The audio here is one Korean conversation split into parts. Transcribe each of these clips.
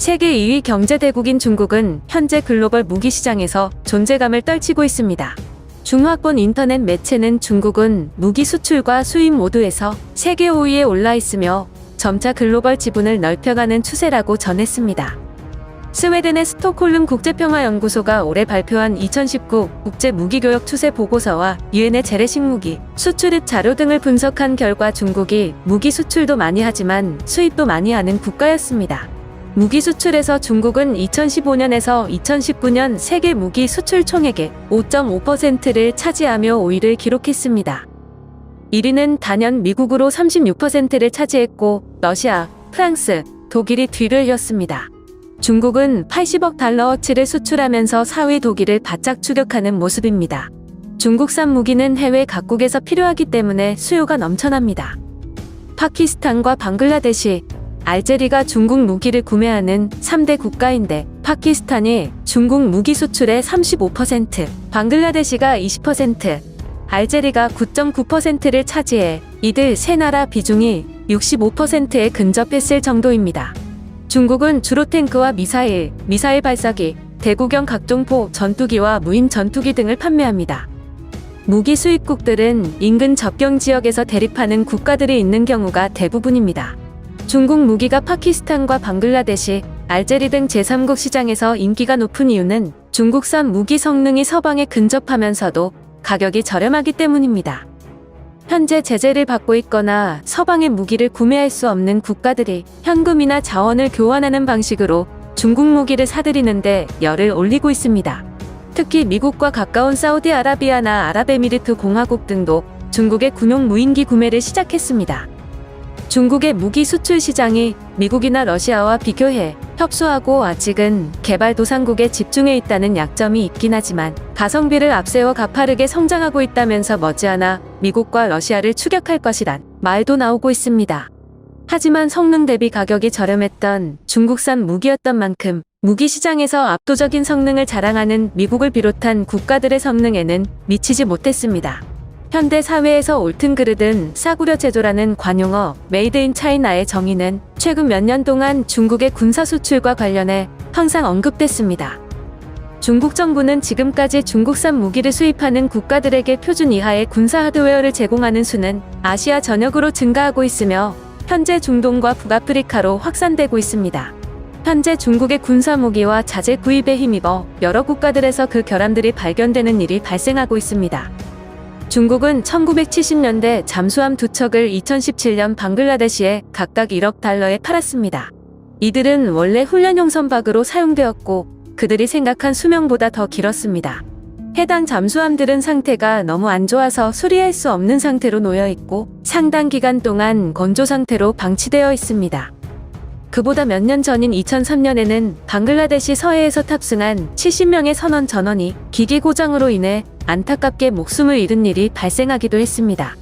세계 2위 경제대국인 중국은 현재 글로벌 무기 시장에서 존재감을 떨치고 있습니다. 중화권 인터넷 매체는 중국은 무기 수출과 수입 모두에서 세계 5위에 올라 있으며 점차 글로벌 지분을 넓혀가는 추세라고 전했습니다. 스웨덴의 스톡홀름 국제평화연구소가 올해 발표한 2019 국제 무기교역 추세 보고서와 유엔의 재래식 무기, 수출입 자료 등을 분석한 결과 중국이 무기 수출도 많이 하지만 수입도 많이 하는 국가였습니다. 무기 수출에서 중국은 2015년에서 2019년 세계 무기 수출 총액의 5.5%를 차지하며 5위를 기록했습니다. 1위는 단연 미국으로 36%를 차지했고 러시아, 프랑스, 독일이 뒤를 이었습니다. 중국은 80억 달러어치를 수출하면서 4위 독일을 바짝 추격하는 모습입니다. 중국산 무기는 해외 각국에서 필요하기 때문에 수요가 넘쳐납니다. 파키스탄과 방글라데시, 알제리가 중국 무기를 구매하는 3대 국가인데 파키스탄이 중국 무기 수출의 35%, 방글라데시가 20%, 알제리가 9.9%를 차지해 이들 세 나라 비중이 65%에 근접했을 정도입니다. 중국은 주로 탱크와 미사일, 미사일 발사기, 대구경 각종 포, 전투기와 무인 전투기 등을 판매합니다. 무기 수입국들은 인근 접경 지역에서 대립하는 국가들이 있는 경우가 대부분입니다. 중국 무기가 파키스탄과 방글라데시, 알제리 등 제3국 시장에서 인기가 높은 이유는 중국산 무기 성능이 서방에 근접하면서도 가격이 저렴하기 때문입니다. 현재 제재를 받고 있거나 서방의 무기를 구매할 수 없는 국가들이 현금이나 자원을 교환하는 방식으로 중국 무기를 사들이는데 열을 올리고 있습니다. 특히 미국과 가까운 사우디아라비아나 아랍에미리트 공화국 등도 중국의 군용 무인기 구매를 시작했습니다. 중국의 무기 수출 시장이 미국이나 러시아와 비교해 협소하고 아직은 개발도상국에 집중해 있다는 약점이 있긴 하지만 가성비를 앞세워 가파르게 성장하고 있다면서 머지않아 미국과 러시아를 추격할 것이란 말도 나오고 있습니다. 하지만 성능 대비 가격이 저렴했던 중국산 무기였던 만큼 무기 시장에서 압도적인 성능을 자랑하는 미국을 비롯한 국가들의 성능에는 미치지 못했습니다. 현대 사회에서 옳든 그르든 싸구려 제조라는 관용어 메이드 인 차이나의 정의는 최근 몇 년 동안 중국의 군사 수출과 관련해 항상 언급됐습니다. 중국 정부는 지금까지 중국산 무기를 수입하는 국가들에게 표준 이하의 군사 하드웨어를 제공하는 수는 아시아 전역으로 증가하고 있으며 현재 중동과 북아프리카로 확산되고 있습니다. 현재 중국의 군사 무기와 자재 구입에 힘입어 여러 국가들에서 그 결함들이 발견되는 일이 발생하고 있습니다. 중국은 1970년대 잠수함 두 척을 2017년 방글라데시에 각각 1억 달러에 팔았습니다. 이들은 원래 훈련용 선박으로 사용되었고 그들이 생각한 수명보다 더 길었습니다. 해당 잠수함들은 상태가 너무 안 좋아서 수리할 수 없는 상태로 놓여 있고 상당 기간 동안 건조 상태로 방치되어 있습니다. 그보다 몇 년 전인 2003년에는 방글라데시 서해에서 탑승한 70명의 선원 전원이 기계 고장으로 인해 안타깝게 목숨을 잃은 일이 발생하기도 했습니다.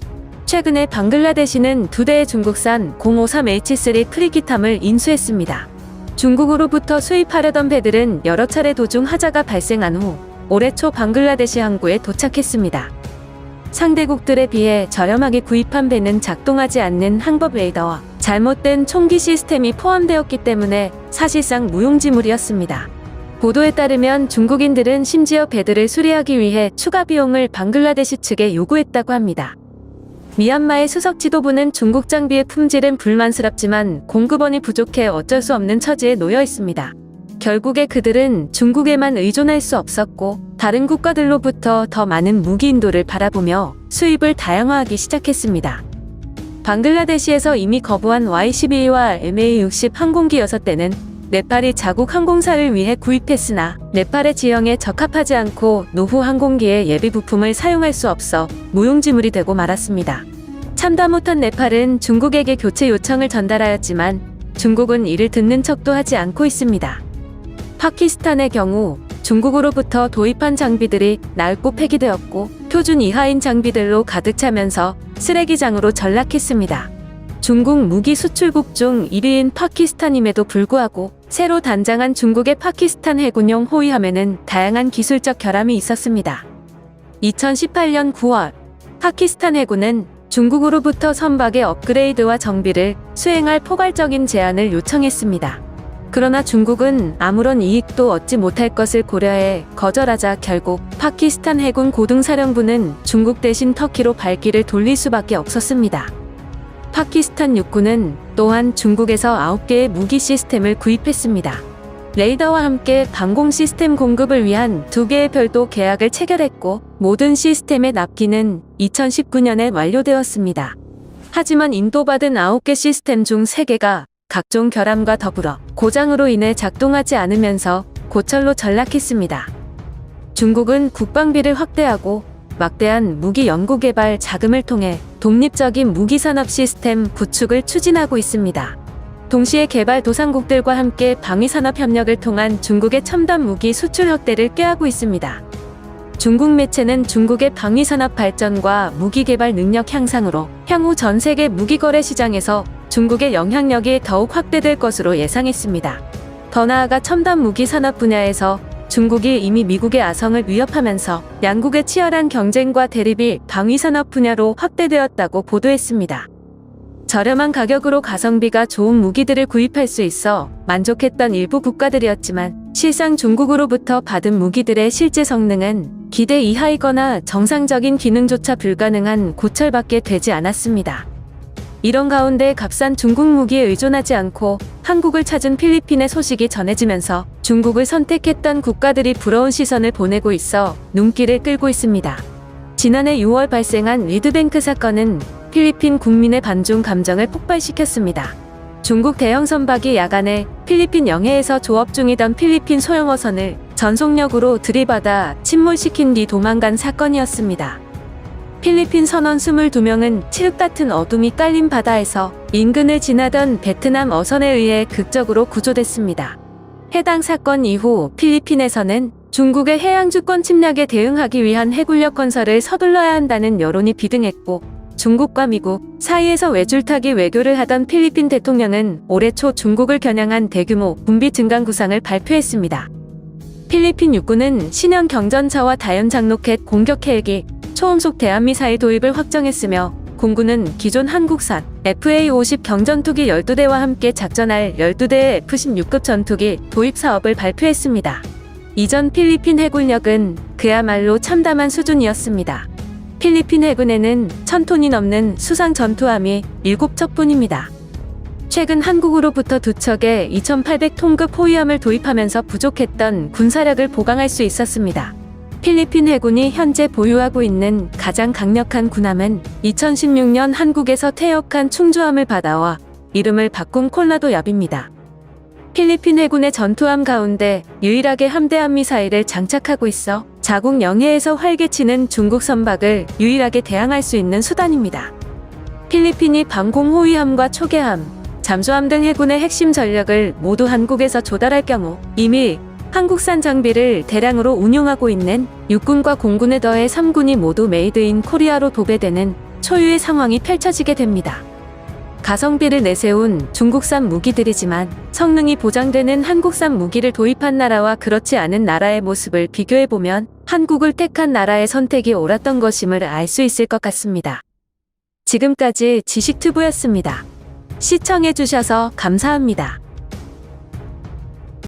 최근에 방글라데시는 두 대의 중국산 053H3 프리기탐을 인수했습니다. 중국으로부터 수입하려던 배들은 여러 차례 도중 하자가 발생한 후 올해 초 방글라데시 항구에 도착했습니다. 상대국들에 비해 저렴하게 구입한 배는 작동하지 않는 항법 레이더와 잘못된 총기 시스템이 포함되었기 때문에 사실상 무용지물이었습니다. 보도에 따르면 중국인들은 심지어 배들을 수리하기 위해 추가 비용을 방글라데시 측에 요구했다고 합니다. 미얀마의 수석 지도부는 중국 장비의 품질은 불만스럽지만 공급원이 부족해 어쩔 수 없는 처지에 놓여 있습니다. 결국에 그들은 중국에만 의존할 수 없었고 다른 국가들로부터 더 많은 무기 인도를 바라보며 수입을 다양화하기 시작했습니다. 방글라데시에서 이미 거부한 Y-12와 MA-60 항공기 6대는 네팔이 자국 항공사를 위해 구입했으나 네팔의 지형에 적합하지 않고 노후 항공기의 예비 부품을 사용할 수 없어 무용지물이 되고 말았습니다. 참다 못한 네팔은 중국에게 교체 요청을 전달하였지만 중국은 이를 듣는 척도 하지 않고 있습니다. 파키스탄의 경우 중국으로부터 도입한 장비들이 낡고 폐기되었고 표준 이하인 장비들로 가득 차면서 쓰레기장으로 전락했습니다. 중국 무기 수출국 중 1위인 파키스탄임에도 불구하고 새로 단장한 중국의 파키스탄 해군용 호위함에는 다양한 기술적 결함이 있었습니다. 2018년 9월 파키스탄 해군은 중국으로부터 선박의 업그레이드와 정비를 수행할 포괄적인 제안을 요청했습니다. 그러나 중국은 아무런 이익도 얻지 못할 것을 고려해 거절하자 결국 파키스탄 해군 고등사령부는 중국 대신 터키로 발길을 돌릴 수밖에 없었습니다. 파키스탄 육군은 또한 중국에서 9개의 무기 시스템을 구입했습니다. 레이더와 함께 방공 시스템 공급을 위한 두 개의 별도 계약을 체결했고 모든 시스템의 납기는 2019년에 완료되었습니다. 하지만 인도받은 9개 시스템 중 3개가 각종 결함과 더불어 고장으로 인해 작동하지 않으면서 고철로 전락했습니다. 중국은 국방비를 확대하고 막대한 무기 연구 개발 자금을 통해 독립적인 무기 산업 시스템 구축을 추진하고 있습니다. 동시에 개발 도상국들과 함께 방위 산업 협력을 통한 중국의 첨단 무기 수출 확대를 꾀하고 있습니다. 중국 매체는 중국의 방위 산업 발전과 무기 개발 능력 향상으로 향후 전 세계 무기 거래 시장에서 중국의 영향력이 더욱 확대될 것으로 예상했습니다. 더 나아가 첨단 무기 산업 분야에서 중국이 이미 미국의 아성을 위협하면서 양국의 치열한 경쟁과 대립이 방위 산업 분야로 확대되었다고 보도했습니다. 저렴한 가격으로 가성비가 좋은 무기들을 구입할 수 있어 만족했던 일부 국가들이었지만 실상 중국으로부터 받은 무기들의 실제 성능은 기대 이하이거나 정상적인 기능조차 불가능한 고철밖에 되지 않았습니다. 이런 가운데 값싼 중국 무기에 의존하지 않고 한국을 찾은 필리핀의 소식이 전해지면서 중국을 선택했던 국가들이 부러운 시선을 보내고 있어 눈길을 끌고 있습니다. 지난해 6월 발생한 리드뱅크 사건은 필리핀 국민의 반중 감정을 폭발시켰습니다. 중국 대형 선박이 야간에 필리핀 영해에서 조업 중이던 필리핀 소형어선을 전속력으로 들이받아 침몰시킨 뒤 도망간 사건이었습니다. 필리핀 선원 22명은 칠흑 같은 어둠이 깔린 바다에서 인근을 지나던 베트남 어선에 의해 극적으로 구조됐습니다. 해당 사건 이후 필리핀에서는 중국의 해양 주권 침략에 대응하기 위한 해군력 건설을 서둘러야 한다는 여론이 비등했고 중국과 미국 사이에서 외줄타기 외교를 하던 필리핀 대통령은 올해 초 중국을 겨냥한 대규모 군비 증강 구상을 발표했습니다. 필리핀 육군은 신형 경전차와 다연장 로켓 공격 헬기, 초음속 대한미사일 도입을 확정했으며 공군은 기존 한국산 FA-50 경전투기 12대와 함께 작전할 12대의 F-16급 전투기 도입 사업을 발표했습니다. 이전 필리핀 해군력은 그야말로 참담한 수준이었습니다. 필리핀 해군에는 1000톤이 넘는 수상 전투함이 7척뿐입니다. 최근 한국으로부터 두 척의 2800톤급 호위함을 도입하면서 부족했던 군사력을 보강할 수 있었습니다. 필리핀 해군이 현재 보유하고 있는 가장 강력한 군함은 2016년 한국에서 퇴역한 충주함을 받아와 이름을 바꾼 콜라도 엽입니다. 필리핀 해군의 전투함 가운데 유일하게 함대함 미사일을 장착하고 있어 자국 영해에서 활개치는 중국 선박을 유일하게 대항할 수 있는 수단입니다. 필리핀이 방공 호위함과 초계함, 잠수함 등 해군의 핵심 전력을 모두 한국에서 조달할 경우 이미 한국산 장비를 대량으로 운용하고 있는 육군과 공군에 더해 3군이 모두 메이드 인 코리아로 도배되는 초유의 상황이 펼쳐지게 됩니다. 가성비를 내세운 중국산 무기들이지만 성능이 보장되는 한국산 무기를 도입한 나라와 그렇지 않은 나라의 모습을 비교해보면 한국을 택한 나라의 선택이 옳았던 것임을 알 수 있을 것 같습니다. 지금까지 지식튜브였습니다. 시청해주셔서 감사합니다.